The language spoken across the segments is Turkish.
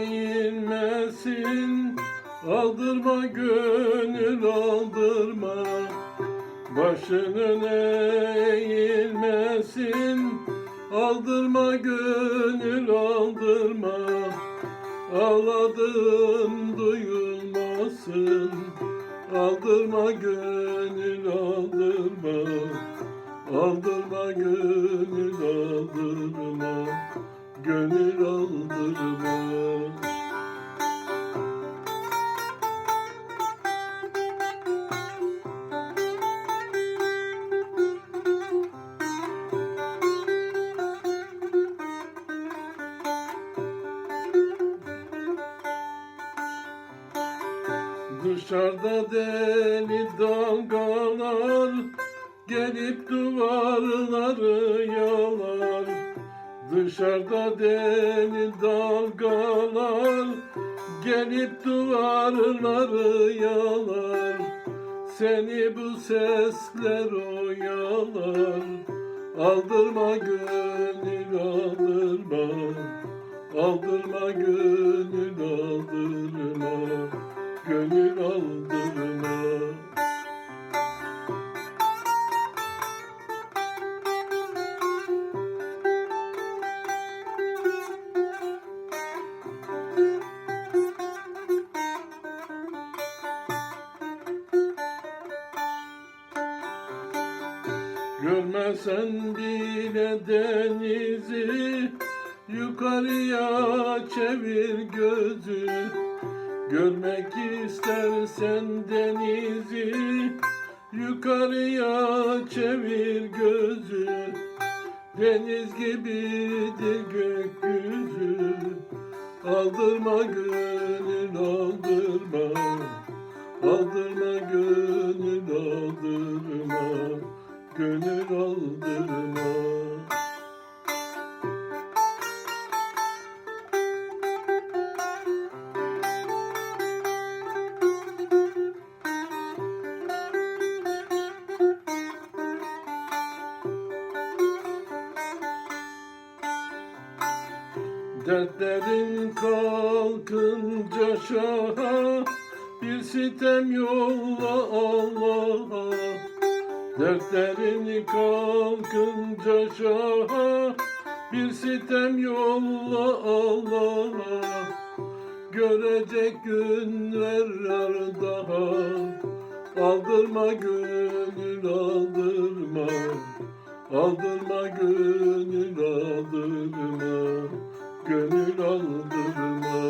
Eğilmesin Aldırma gönül aldırma. Başın öne eğilmesin. Aldırma gönül aldırma. Ağladım duyulmasın. Aldırma gönül aldırma. Aldırma gönül aldırma Gönül aldırma. Dışarıda deli dalgalar Gelip duvarları yalar Dışarıda deli dalgalar Gelip duvarları yalar. Seni bu sesler oyalar. Aldırma gönül aldırma. Aldırma gönül Görmesen bile denizi Yukarıya çevir gözü. Görmek istersen denizi Yukarıya çevir gözü. Deniz gibidir gökyüzü Aldırma gönül aldırma. Aldırma gönül aldırma Gönül aldırma Dertlerin kalkınca şaha Bir sitem yolla Allah'a Dertlerin kalkınca şaha Bir sitem yolla Allah'a Görecek günler daha Aldırma gönül aldırma. Aldırma gönül aldırma Gönül aldırma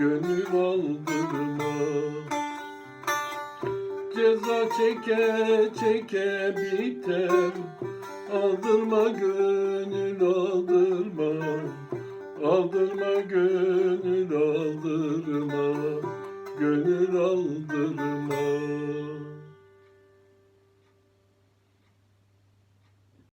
Gönül aldırma. Ceza çeke çeke biter. Aldırma gönül aldırma. Aldırma gönül aldırma. Gönül aldırma